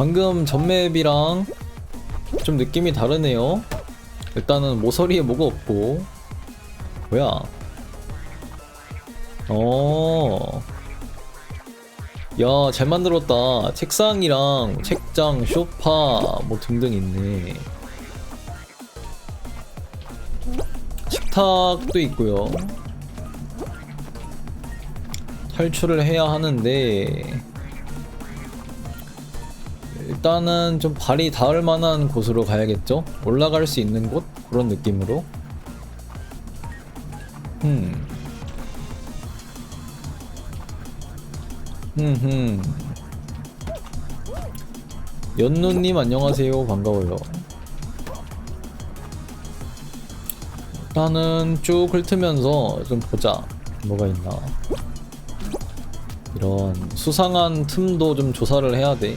방금 전맵이랑 좀 느낌이 다르네요. 일단은 모서리에 뭐가 없고 뭐야? 어. 야, 잘 만들었다. 책상이랑 책장, 쇼파 뭐 등등 있네. 식탁도 있고요. 탈출을 해야 하는데 일단은 좀 발이 닿을 만한 곳으로 가야겠죠? 올라갈 수 있는 곳? 그런 느낌으로. 음. 흠흠. 연누님 안녕하세요. 반가워요. 일단은 쭉 훑으면서 좀 보자. 뭐가 있나. 이런 수상한 틈도 좀 조사를 해야 돼.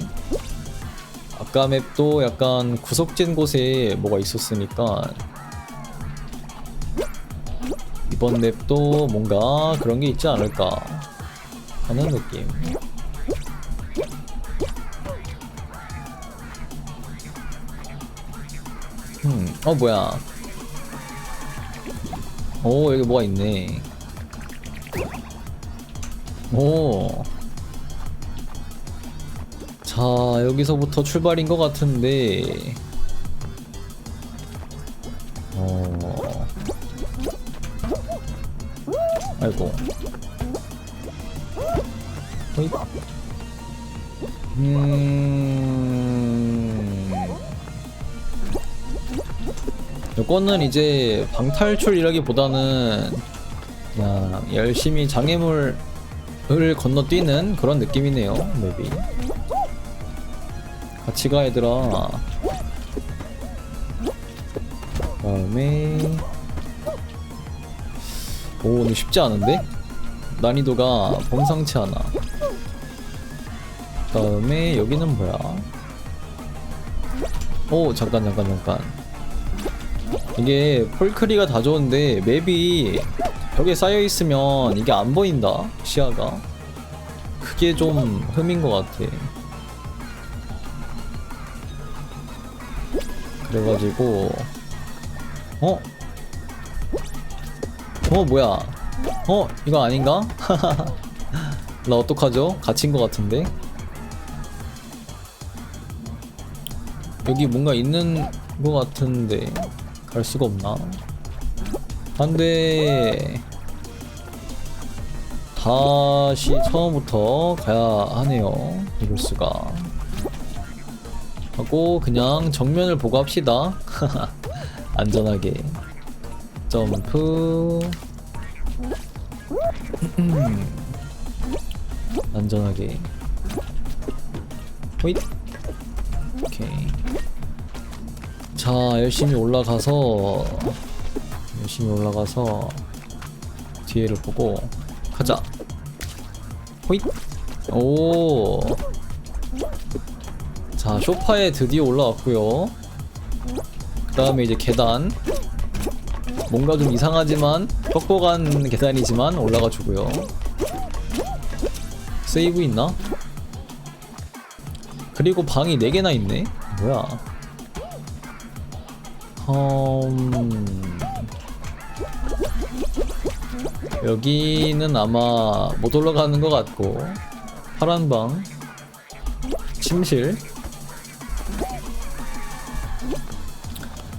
아까 맵도 약간 구석진 곳에 뭐가 있었으니까 이번 맵도 뭔가 그런 게 있지 않을까 하는 느낌. 음, 어 뭐야? 오 여기 뭐가 있네. 오. 자 여기서부터 출발인 것 같은데. 어. 아이고. 호잇. 음. 요거는 이제 방탈출이라기보다는 그냥 열심히 장애물을 건너뛰는 그런 느낌이네요 맵이 같이 가 얘들아. 다음에. 오 오늘 쉽지 않은데? 난이도가 범상치 않아. 다음에 여기는 뭐야? 오 잠깐 잠깐 잠깐. 이게 폴크리가 다 좋은데 맵이 벽에 쌓여 있으면 이게 안 보인다 시야가. 그게 좀 흠인 것 같아 그래가지고 어? 어 뭐야 어 이거 아닌가? 나 어떡하죠? 갇힌 것 같은데 여기 뭔가 있는 것 같은데 갈 수가 없나? 안돼 다시 처음부터 가야 하네요 이럴 수가 하고 그냥 정면을 보고 합시다. 안전하게. 점프. 안전하게. 호잇. 오케이. 자 열심히 올라가서 열심히 올라가서 뒤에를 보고 가자. 호잇. 오. 자 쇼파에 드디어 올라왔고요. 그 다음에 이제 계단. 뭔가 좀 이상하지만 뻑뻑한 계단이지만 올라가 주고요. 세이브 있나? 그리고 방이 4개나 있네. 뭐야? 음... 여기는 아마 못 올라가는 것 같고. 파란 방. 침실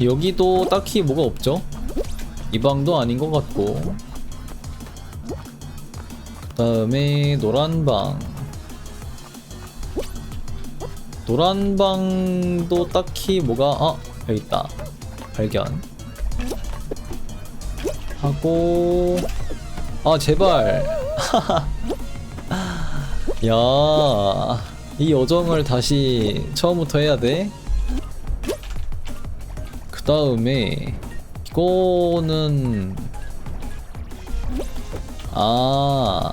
여기도 딱히 뭐가 없죠? 이 방도 아닌 것 같고. 그 다음에 노란 방. 노란 방도 딱히 뭐가 아 여기 있다. 발견. 하고 아 제발. 야이 여정을 다시 처음부터 해야 돼? 그 다음에 이거는 아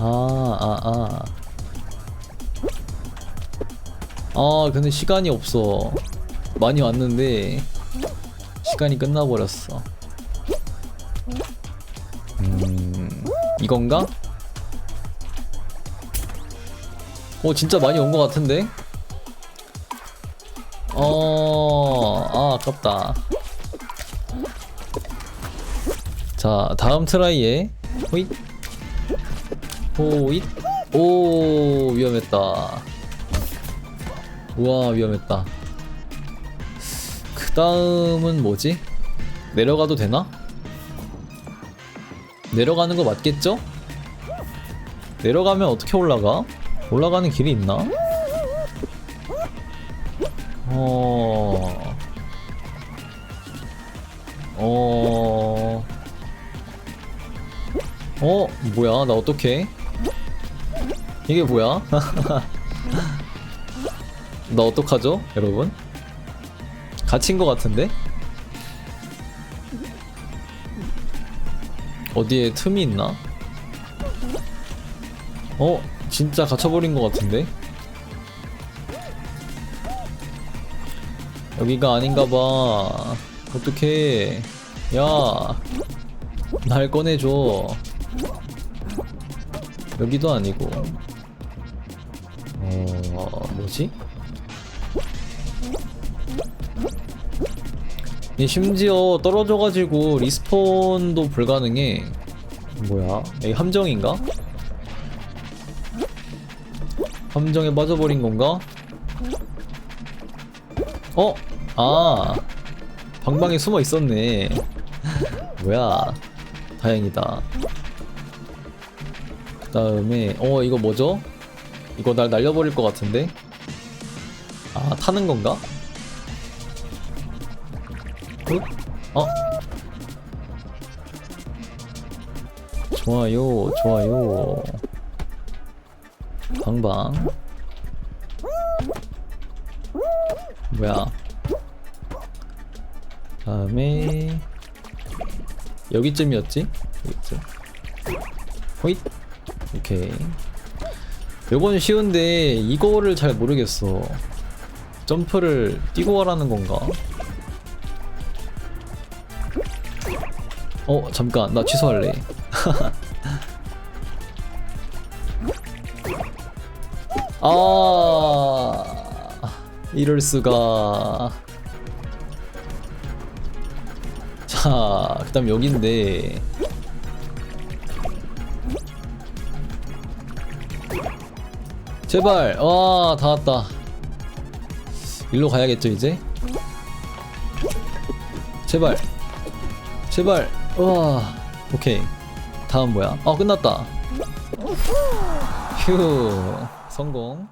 아, 아, 아. 아, 근데 시간이 없어. 많이 왔는데, 시간이 끝나버렸어. 음, 이건가? 오 진짜 많이 온 것 같은데 어 아 아깝다. 자 다음 트라이에. 호잇. 호잇. 오 위험했다. 우와 위험했다. 그 다음은 뭐지? 내려가도 되나? 내려가는 거 맞겠죠? 내려가면 어떻게 올라가? 올라가는 길이 있나? 어 어... 어? 뭐야? 나 어떡해? 이게 뭐야? 나 어떡하죠? 여러분? 갇힌 것 같은데? 어디에 틈이 있나? 어? 진짜 갇혀버린 것 같은데? 여기가 아닌가 봐. 어떡해. 야. 날 꺼내줘. 여기도 아니고. 어, 뭐지? 이 심지어 떨어져가지고 리스폰도 불가능해. 뭐야? 이 함정인가? 함정에 빠져버린 건가? 어? 아 방방에 숨어 있었네 뭐야 다행이다 그 다음에 어 이거 뭐죠? 이거 날 날려버릴 것 같은데 아 타는 건가? 응? 어? 좋아요 좋아요 방방 뭐야 다음에 여기쯤이었지? 여기쯤. 호잇. 오케이. 요건 쉬운데 이거를 잘 모르겠어. 점프를 뛰고 가라는 건가? 어 잠깐. 나 취소할래. 아 이럴 수가 자 그다음 여긴데. 제발. 와다 왔다. 일로 가야겠죠 이제? 제발. 제발. 와 오케이. 다음 뭐야? 아 끝났다. 휴 성공